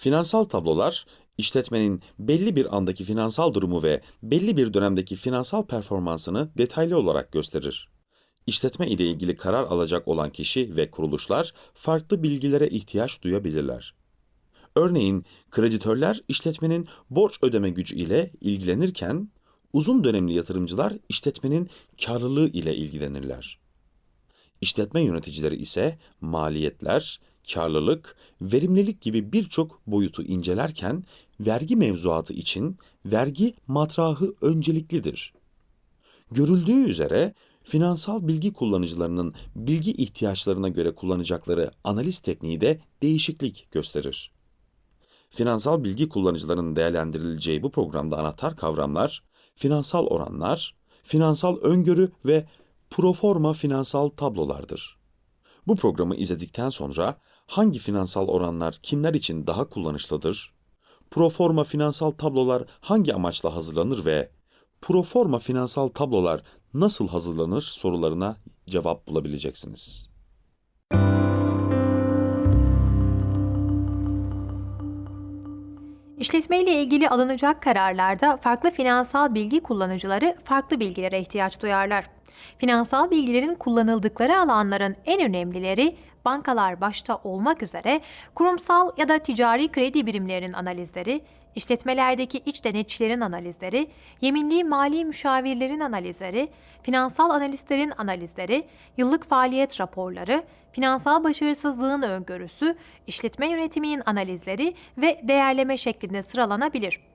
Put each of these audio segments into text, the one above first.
Finansal tablolar, işletmenin belli bir andaki finansal durumu ve belli bir dönemdeki finansal performansını detaylı olarak gösterir. İşletme ile ilgili karar alacak olan kişi ve kuruluşlar farklı bilgilere ihtiyaç duyabilirler. Örneğin kreditörler işletmenin borç ödeme gücü ile ilgilenirken uzun dönemli yatırımcılar işletmenin karlılığı ile ilgilenirler. İşletme yöneticileri ise maliyetler, karlılık, verimlilik gibi birçok boyutu incelerken vergi mevzuatı için vergi matrahı önceliklidir. Görüldüğü üzere finansal bilgi kullanıcılarının bilgi ihtiyaçlarına göre kullanacakları analiz tekniği de değişiklik gösterir. Finansal bilgi kullanıcılarının değerlendirileceği bu programda anahtar kavramlar, finansal oranlar, finansal öngörü ve proforma finansal tablolardır. Bu programı izledikten sonra hangi finansal oranlar kimler için daha kullanışlıdır? Proforma finansal tablolar hangi amaçla hazırlanır ve proforma finansal tablolar nasıl hazırlanır sorularına cevap bulabileceksiniz. İşletme ile ilgili alınacak kararlarda farklı finansal bilgi kullanıcıları farklı bilgilere ihtiyaç duyarlar. Finansal bilgilerin kullanıldıkları alanların en önemlileri bankalar başta olmak üzere kurumsal ya da ticari kredi birimlerinin analizleri, işletmelerdeki iç denetçilerin analizleri, yeminli mali müşavirlerin analizleri, finansal analistlerin analizleri, yıllık faaliyet raporları, finansal başarısızlığın öngörüsü, işletme yönetiminin analizleri ve değerleme şeklinde sıralanabilir.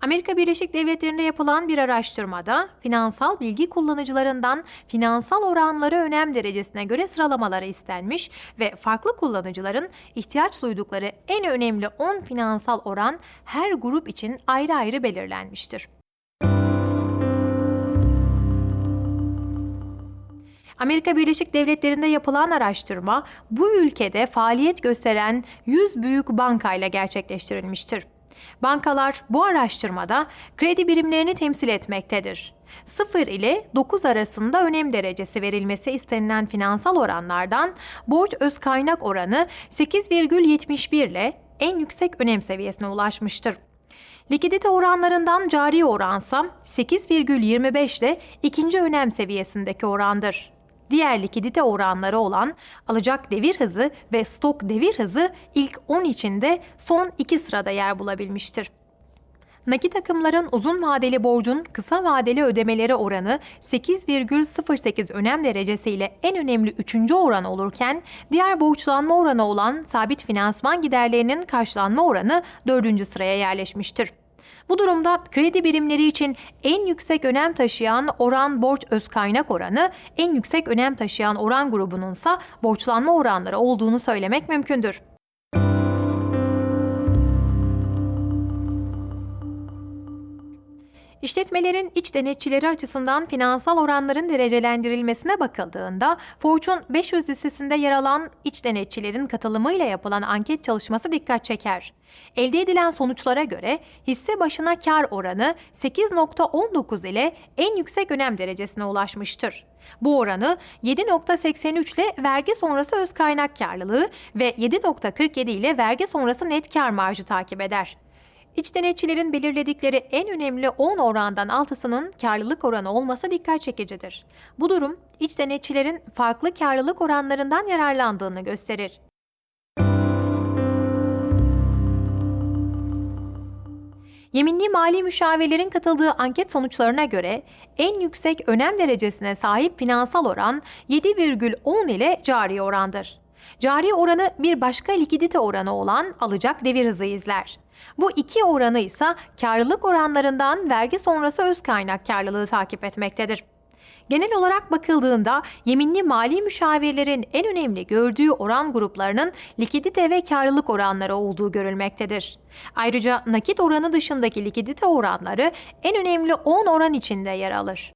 Amerika Birleşik Devletleri'nde yapılan bir araştırmada finansal bilgi kullanıcılarından finansal oranları önem derecesine göre sıralamaları istenmiş ve farklı kullanıcıların ihtiyaç duydukları en önemli 10 finansal oran her grup için ayrı ayrı belirlenmiştir. Amerika Birleşik Devletleri'nde yapılan araştırma bu ülkede faaliyet gösteren 100 büyük bankayla gerçekleştirilmiştir. Bankalar bu araştırmada kredi birimlerini temsil etmektedir. 0 ile 9 arasında önem derecesi verilmesi istenilen finansal oranlardan borç öz kaynak oranı 8,71 ile en yüksek önem seviyesine ulaşmıştır. Likidite oranlarından cari oransa 8,25 ile ikinci önem seviyesindeki orandır. Diğer likidite oranları olan alacak devir hızı ve stok devir hızı ilk 10 içinde son 2 sırada yer bulabilmiştir. Nakit akımların uzun vadeli borcun kısa vadeli ödemeleri oranı 8,08 önem derecesiyle en önemli üçüncü oran olurken diğer borçlanma oranı olan sabit finansman giderlerinin karşılanma oranı dördüncü sıraya yerleşmiştir. Bu durumda kredi birimleri için en yüksek önem taşıyan oran borç öz kaynak oranı, en yüksek önem taşıyan oran grubununsa borçlanma oranları olduğunu söylemek mümkündür. İşletmelerin iç denetçileri açısından finansal oranların derecelendirilmesine bakıldığında Fortune 500 listesinde yer alan iç denetçilerin katılımıyla yapılan anket çalışması dikkat çeker. Elde edilen sonuçlara göre hisse başına kar oranı 8.19 ile en yüksek önem derecesine ulaşmıştır. Bu oranı 7.83 ile vergi sonrası öz kaynak karlılığı ve 7.47 ile vergi sonrası net kar marjı takip eder. İç denetçilerin belirledikleri en önemli 10 orandan 6'sının karlılık oranı olması dikkat çekicidir. Bu durum iç denetçilerin farklı karlılık oranlarından yararlandığını gösterir. Yeminli mali müşavirlerin katıldığı anket sonuçlarına göre en yüksek önem derecesine sahip finansal oran 7,10 ile cari orandır. Cari oranı bir başka likidite oranı olan alacak devir hızı izler. Bu iki oranı ise karlılık oranlarından vergi sonrası öz kaynak karlılığı takip etmektedir. Genel olarak bakıldığında yeminli mali müşavirlerin en önemli gördüğü oran gruplarının likidite ve karlılık oranları olduğu görülmektedir. Ayrıca nakit oranı dışındaki likidite oranları en önemli 10 oran içinde yer alır.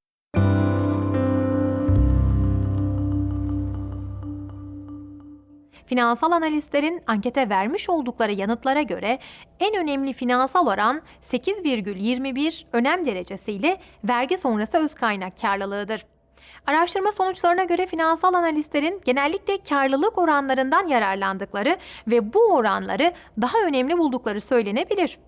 Finansal analistlerin ankete vermiş oldukları yanıtlara göre en önemli finansal oran 8,21 önem derecesiyle vergi sonrası öz kaynak karlılığıdır. Araştırma sonuçlarına göre finansal analistlerin genellikle karlılık oranlarından yararlandıkları ve bu oranları daha önemli buldukları söylenebilir.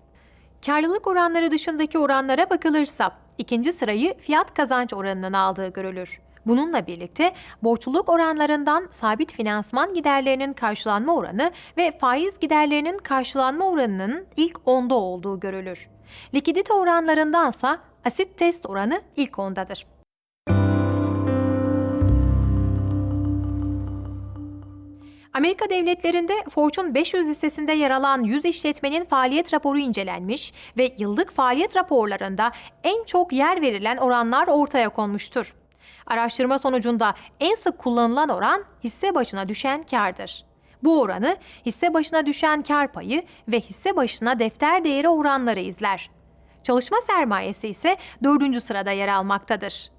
Karlılık oranları dışındaki oranlara bakılırsa ikinci sırayı fiyat kazanç oranının aldığı görülür. Bununla birlikte borçluluk oranlarından sabit finansman giderlerinin karşılanma oranı ve faiz giderlerinin karşılanma oranının ilk onda olduğu görülür. Likidite oranlarındansa asit test oranı ilk ondadır. Amerika devletlerinde Fortune 500 listesinde yer alan 100 işletmenin faaliyet raporu incelenmiş ve yıllık faaliyet raporlarında en çok yer verilen oranlar ortaya konmuştur. Araştırma sonucunda en sık kullanılan oran hisse başına düşen kardır. Bu oranı hisse başına düşen kar payı ve hisse başına defter değeri oranları izler. Çalışma sermayesi ise dördüncü sırada yer almaktadır.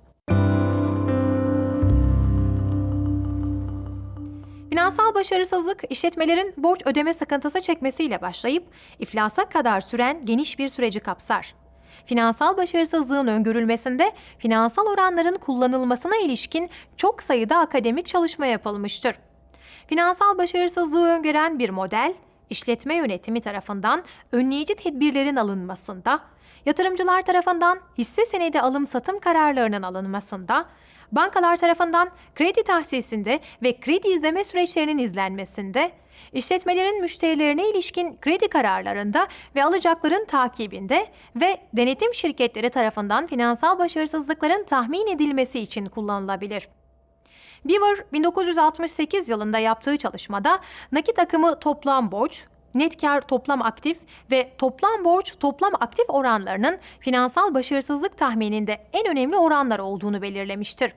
Finansal başarısızlık, işletmelerin borç ödeme sıkıntısı çekmesiyle başlayıp iflasa kadar süren geniş bir süreci kapsar. Finansal başarısızlığın öngörülmesinde finansal oranların kullanılmasına ilişkin çok sayıda akademik çalışma yapılmıştır. Finansal başarısızlığı öngören bir model, işletme yönetimi tarafından önleyici tedbirlerin alınmasında, yatırımcılar tarafından hisse senedi alım-satım kararlarının alınmasında, bankalar tarafından kredi tahsisinde ve kredi izleme süreçlerinin izlenmesinde, işletmelerin müşterilerine ilişkin kredi kararlarında ve alacakların takibinde ve denetim şirketleri tarafından finansal başarısızlıkların tahmin edilmesi için kullanılabilir. Beaver 1968 yılında yaptığı çalışmada nakit akımı toplam borç, net kar toplam aktif ve toplam borç toplam aktif oranlarının finansal başarısızlık tahmininde en önemli oranlar olduğunu belirlemiştir.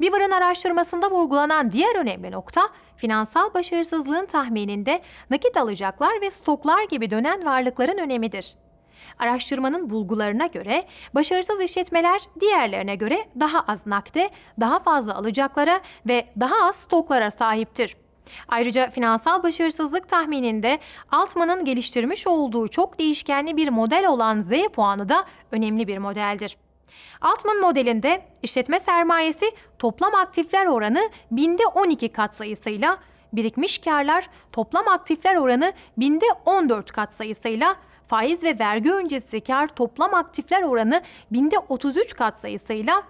Beaver'ın araştırmasında vurgulanan diğer önemli nokta, finansal başarısızlığın tahmininde nakit alacaklar ve stoklar gibi dönen varlıkların önemidir. Araştırmanın bulgularına göre başarısız işletmeler diğerlerine göre daha az nakde, daha fazla alacaklara ve daha az stoklara sahiptir. Ayrıca finansal başarısızlık tahmininde Altman'ın geliştirmiş olduğu çok değişkenli bir model olan Z puanı da önemli bir modeldir. Altman modelinde işletme sermayesi toplam aktifler oranı binde 12 katsayısıyla, birikmiş karlar toplam aktifler oranı binde 14 katsayısıyla, faiz ve vergi öncesi kar toplam aktifler oranı binde 33 katsayısıyla,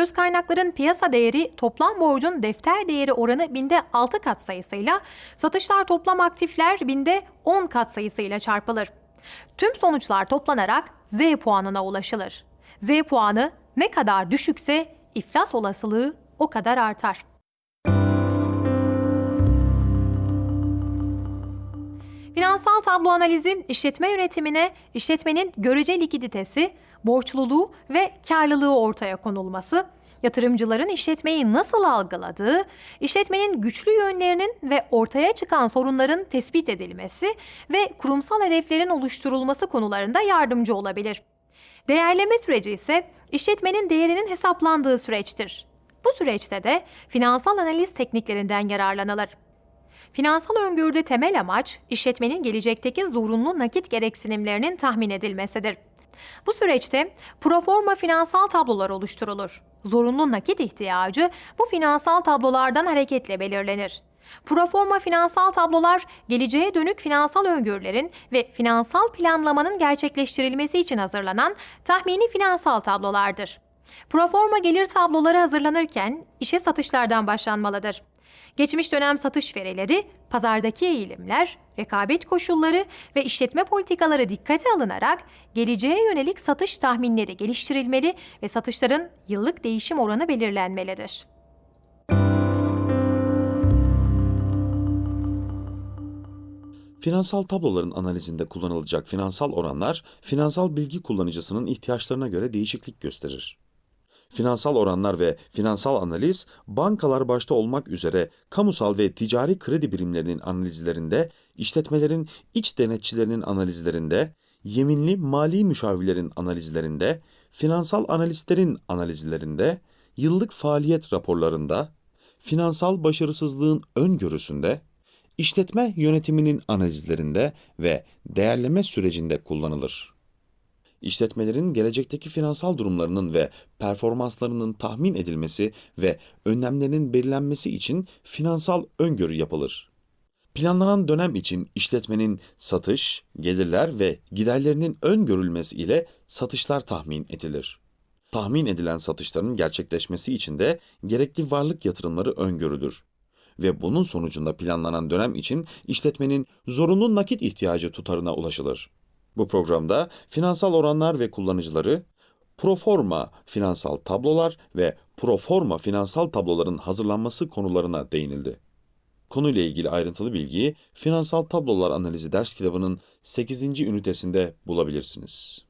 Öz kaynakların piyasa değeri toplam borcun defter değeri oranı binde 6 katsayısıyla, satışlar toplam aktifler binde 10 katsayısıyla çarpılır. Tüm sonuçlar toplanarak Z puanına ulaşılır. Z puanı ne kadar düşükse iflas olasılığı o kadar artar. Finansal tablo analizi işletme yönetimine işletmenin görece likiditesi, borçluluğu ve karlılığı ortaya konulması, yatırımcıların işletmeyi nasıl algıladığı, işletmenin güçlü yönlerinin ve ortaya çıkan sorunların tespit edilmesi ve kurumsal hedeflerin oluşturulması konularında yardımcı olabilir. Değerleme süreci ise işletmenin değerinin hesaplandığı süreçtir. Bu süreçte de finansal analiz tekniklerinden yararlanılır. Finansal öngörüde temel amaç işletmenin gelecekteki zorunlu nakit gereksinimlerinin tahmin edilmesidir. Bu süreçte proforma finansal tablolar oluşturulur. Zorunlu nakit ihtiyacı bu finansal tablolardan hareketle belirlenir. Proforma finansal tablolar geleceğe dönük finansal öngörülerin ve finansal planlamanın gerçekleştirilmesi için hazırlanan tahmini finansal tablolardır. Proforma gelir tabloları hazırlanırken işe satışlardan başlanmalıdır. Geçmiş dönem satış verileri, pazardaki eğilimler, rekabet koşulları ve işletme politikaları dikkate alınarak geleceğe yönelik satış tahminleri geliştirilmeli ve satışların yıllık değişim oranı belirlenmelidir. Finansal tabloların analizinde kullanılacak finansal oranlar, finansal bilgi kullanıcısının ihtiyaçlarına göre değişiklik gösterir. Finansal oranlar ve finansal analiz, bankalar başta olmak üzere kamusal ve ticari kredi birimlerinin analizlerinde, işletmelerin iç denetçilerinin analizlerinde, yeminli mali müşavirlerin analizlerinde, finansal analistlerin analizlerinde, yıllık faaliyet raporlarında, finansal başarısızlığın öngörüsünde, işletme yönetiminin analizlerinde ve değerleme sürecinde kullanılır. İşletmelerin gelecekteki finansal durumlarının ve performanslarının tahmin edilmesi ve önlemlerinin belirlenmesi için finansal öngörü yapılır. Planlanan dönem için işletmenin satış, gelirler ve giderlerinin öngörülmesi ile satışlar tahmin edilir. Tahmin edilen satışların gerçekleşmesi için de gerekli varlık yatırımları öngörülür ve bunun sonucunda planlanan dönem için işletmenin zorunlu nakit ihtiyacı tutarına ulaşılır. Bu programda finansal oranlar ve kullanıcıları, proforma finansal tablolar ve proforma finansal tabloların hazırlanması konularına değinildi. Konuyla ilgili ayrıntılı bilgiyi Finansal Tablolar Analizi ders kitabının 8. ünitesinde bulabilirsiniz.